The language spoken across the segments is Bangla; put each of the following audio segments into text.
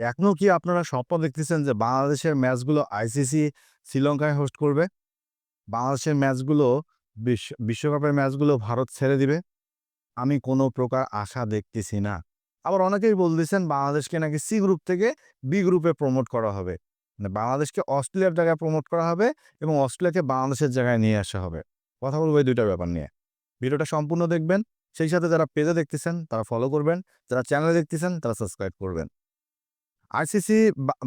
এখনও কি আপনারা স্বপ্ন দেখতেছেন যে বাংলাদেশের ম্যাচগুলো আইসিসি শ্রীলঙ্কায় হোস্ট করবে? বাংলাদেশের ম্যাচগুলো, বিশ্ব, বিশ্বকাপের ম্যাচগুলো ভারত ছেড়ে দিবে? আমি কোনো প্রকার আশা দেখতেছি না। আবার অনেকেই বলতেছেন বাংলাদেশকে নাকি সি গ্রুপ থেকে বি গ্রুপে প্রমোট করা হবে। মানে বাংলাদেশকে অস্ট্রেলিয়ার জায়গায় প্রমোট করা হবে এবং অস্ট্রেলিয়াকে বাংলাদেশের জায়গায় নিয়ে আসা হবে। কথা বলব এই দুইটা ব্যাপার নিয়ে। ভিডিওটা সম্পূর্ণ দেখবেন। সেই সাথে যারা পেজে দেখতেছেন, তারা ফলো করবেন। যারা চ্যানেলে দেখতেছেন, তারা সাবস্ক্রাইব করবেন। আইসিসি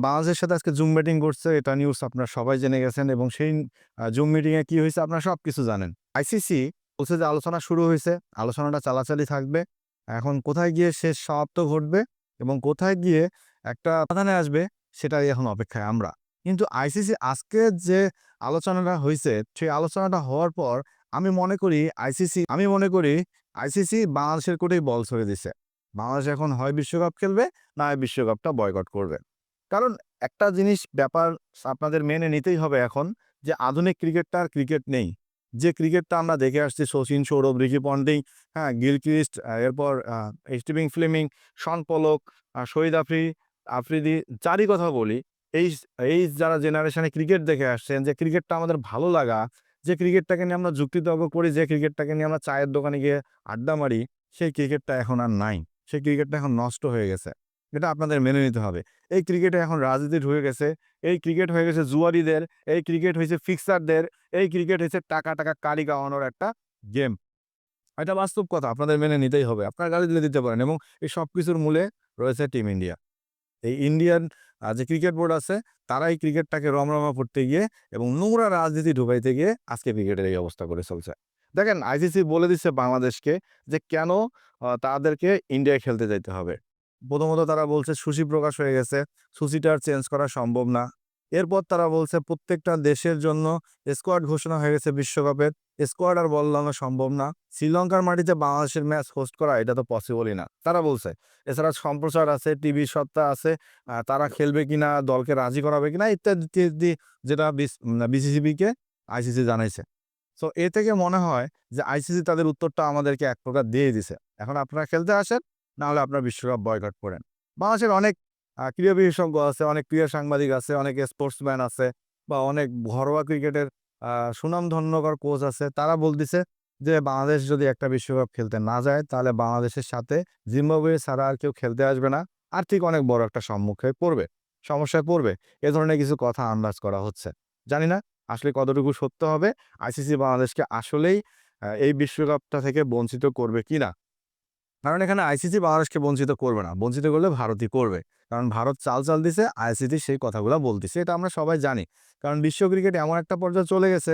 বাংলাদেশের সাথে আজকে জুম মিটিং করছে, এটা নিউজ আপনারা সবাই জেনে গেছেন এবং সেই জুম মিটিংয়ে কি হইছে আপনারা সবকিছু জানেন। আইসিসি বলছে যে আলোচনা শুরু হয়েছে, আলোচনাটা চালাচালি থাকবে। এখন কোথায় গিয়ে শেষ সমাপ্ত ঘটবে এবং কোথায় গিয়ে একটা সমাধানে আসবে, সেটাই এখন অপেক্ষায় আমরা। কিন্তু আইসিসি আজকে যে আলোচনাটা হয়েছে, সেই আলোচনাটা হওয়ার পর আমি মনে করি আইসিসি, আমি মনে করি আইসিসি বাংলাদেশের কোটেই বল ছড়ে দিছে। বাংলাদেশ এখন হয় বিশ্বকাপ খেলবে না হয় বিশ্বকাপটা বয়কট করবে। কারণ একটা জিনিস ব্যাপার আপনাদের মেনে নিতেই হবে এখন যে আধুনিক ক্রিকেটটা আর ক্রিকেট নেই। যে ক্রিকেটটা আমরা দেখে আসছি শচীন, সৌরভ, রিকি পন্ডিং হ্যাঁ, গিলক্রিস্ট এরপর স্টিভিং ফ্লেমিং, শন পলক শহীদ আফ্রি আফ্রিদি যারই কথা বলি এই এই যারা জেনারেশনে ক্রিকেট দেখে আসছেন যে ক্রিকেটটা আমাদের ভালো লাগা, যে ক্রিকেটটাকে নিয়ে আমরা যুক্তিতর্ক করি, যে ক্রিকেটটাকে নিয়ে আমরা চায়ের দোকানে গিয়ে আড্ডা মারি সেই ক্রিকেটটা এখন আর নাই। সেই ক্রিকেটটা এখন নষ্ট হয়ে গেছে। এটা আপনাদের মেনে নিতে হবে। এই ক্রিকেটে এখন রাজনীতি ঢুকে গেছে। এই ক্রিকেট হয়ে গেছে জুয়ারিদের, এই ক্রিকেট হইছে ফিক্সারদের, এই ক্রিকেট হইছে টাকা, টাকা কাড়ি কামানোর একটা গেম। এটা বাস্তব কথা আপনাদের মেনে নিতেই হবে। আপনারা গালি দিলে দিতে পারেন এবং এই সবকিছুর মূলে রয়েছে টিম ইন্ডিয়া। এই ইন্ডিয়ান যে ক্রিকেট বোর্ড আছে তারাই ক্রিকেটটাকে রমরমা করতে গিয়ে এবং নোংরা রাজনীতি ঢুকাইতে গিয়ে আজকে ক্রিকেটের এই অবস্থা করে চলছে। দেখেন আইসিসি বলে দিচ্ছে বাংলাদেশকে যে কেন তাদেরকে ইন্ডিয়ায় খেলতে যাইতে হবে। প্রথমত তারা বলছে সূচি প্রকাশ হয়ে গেছে। সূচিটা চেঞ্জ করা সম্ভব না। এরপর তারা বলছে প্রত্যেকটা দেশের জন্য স্কোয়াড ঘোষণা হয়ে গেছে বিশ্বকাপের। স্কোয়াড আর বদলানো সম্ভব না। শ্রীলঙ্কার মাটিতে বাংলাদেশের ম্যাচ হোস্ট করা এটা তো পসিবলই না। তারা বলছে। এছাড়া সম্প্রচার আছে, টিভি সত্তা আছে। তারা খেলবে কিনা, দলকে রাজি করাবে কিনা ইত্যাদি, যেটা বিস বিসিসিবিকে আইসিসি জানাইছে। সো এ থেকে মনে হয় যে আইসিসি তাদের উত্তরটা আমাদেরকে এক প্রকার দিয়ে দিছে। এখন আপনারা খেলতে আসেন, না হলে আপনারা বিশ্বকাপ বয়কট করেন। বাংলাদেশের অনেক ক্রীড়া বিশেষজ্ঞ আছে, অনেক ক্রীড়া সাংবাদিক আছে, অনেক স্পোর্টসম্যান আছে বা অনেক ঘরোয়া ক্রিকেটের সুনামধন্যকর কোচ আছে। তারা বলতেছে যে বাংলাদেশ যদি একটা বিশ্বকাপ খেলতে না যায় তাহলে বাংলাদেশের সাথে জিম্বাবুয়ে ছাড়া আর কেউ খেলতে আসবে না। আর্থিক অনেক বড় একটা সম্মুখে পড়বে, সমস্যায় পড়বে। এ ধরনের কিছু কথা আন্দাজ করা হচ্ছে। জানি না আসলে কতটুকু সত্য হবে। আইসিসি বাংলাদেশকে আসলেই এই বিশ্বকাপটা থেকে বঞ্চিত করবে কিনা। কারণ এখানে আইসিসি বাংলাদেশকে বঞ্চিত করবে না। বঞ্চিত করলে ভারতই করবে। কারণ ভারত চাল, চাল দিছে আইসিসি সেই কথাগুলা বলতেছে। এটা আমরা সবাই জানি। কারণ বিশ্ব ক্রিকেট এমন একটা পর্যায়ে চলে গেছে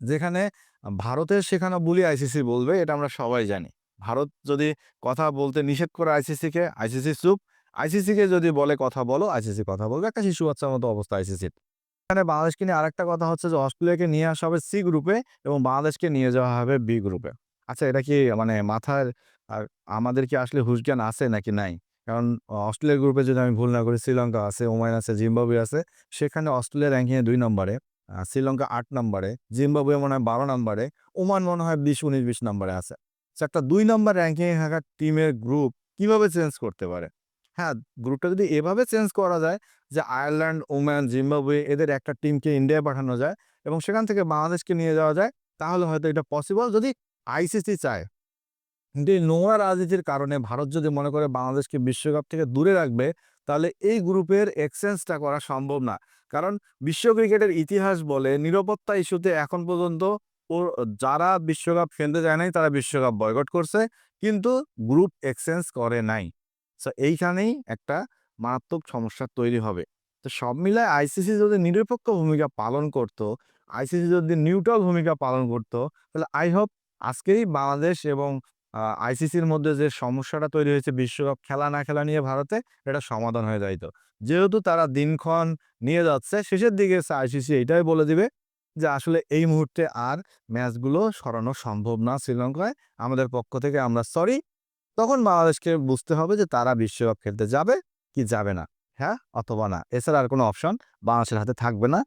যেখানে ভারতের শেখানো বুলি আইসিসি বলবে এটা আমরা সবাই জানি। ভারত যদি কথা বলতে নিষেধ করে আইসিসিকে, আইসিসি চুপ। আইসিসিকে যদি বলে কথা বলো, আইসিসি কথা বলবে। একটা শিশু বাচ্চার মতো অবস্থা আইসিসির। এখানে বাংলাদেশকে নিয়ে আরেকটা কথা হচ্ছে যে অস্ট্রেলিয়াকে নিয়ে আসা হবে সি গ্রুপে এবং বাংলাদেশকে নিয়ে যাওয়া হবে বি গ্রুপে। আচ্ছা এটা কি মানে মাথার আর আমাদের কি আসলে হুঁশ জ্ঞান আছে নাকি নাই? কারণ অস্ট্রেলিয়ার গ্রুপে যদি আমি ভুল না করি শ্রীলঙ্কা আছে, ওমান আছে, জিম্বাবুয়ে আছে। সেখানে অস্ট্রেলিয়া এ ২ নম্বরে, শ্রীলঙ্কা আট নম্বরে, জিম্বাবুয়ে মনে হয় ১২ নম্বরে, ওমান মনে হয় বিশ উনিশ বিশ নম্বরে আছে। একটা দুই নম্বর র‍্যাংকিং এ থাকা টিমের গ্রুপ কীভাবে চেঞ্জ করতে পারে? হ্যাঁ, গ্রুপটা যদি এভাবে চেঞ্জ করা যায় যে আয়ারল্যান্ড, ওম্যান জিম্বাবুয়ে এদের একটা টিমকে ইন্ডিয়ায় পাঠানো যায় এবং সেখান থেকে বাংলাদেশকে নিয়ে যাওয়া যায় তাহলে হয়তো এটা পসিবল যদি আইসিসি চায়। কিন্তু এই নোংরা রাজনীতির কারণে ভারত যদি মনে করে বাংলাদেশকে বিশ্বকাপ থেকে দূরে রাখবে তাহলে এই গ্রুপের এক্সচেঞ্জটা করা সম্ভব না। কারণ বিশ্ব ক্রিকেটের ইতিহাস বলে নিরাপত্তা ইস্যুতে এখন পর্যন্ত ও যারা বিশ্বকাপ খেলতে যায় নাই তারা বিশ্বকাপ বয়কট করছে। কিন্তু গ্রুপ এক্সচেঞ্জ করে নাই। সো এইখানেই একটা মারাত্মক সমস্যা তৈরি হবে। তো সব মিলায় আইসিসি যদি নিরপেক্ষ ভূমিকা পালন করত, আইসিসি যদি নিউট্রাল ভূমিকা পালন করত তাহলে আই হোপ আজকেই বাংলাদেশ এবং আইসিসির মধ্যে যে সমস্যাটা তৈরি হয়েছে বিশ্বকাপ খেলা না খেলা নিয়ে ভারতে এটা সমাধান হয়ে যাইত। যেহেতু তারা দিনক্ষণ নিয়ে যাচ্ছে শেষের দিকে আইসিসি এটাই বলে দিবে যে আসলে এই মুহূর্তে আর ম্যাচগুলো সরানো সম্ভব না শ্রীলঙ্কায়। আমাদের পক্ষ থেকে আমরা সরি। তখন বাংলাদেশকে বুঝতে হবে যে তারা বিশ্বকাপ খেলতে যাবে কি যাবে না। হ্যাঁ অথবা না। এছাড়া আর কোনো অপশন বাংলাদেশের হাতে থাকবে না।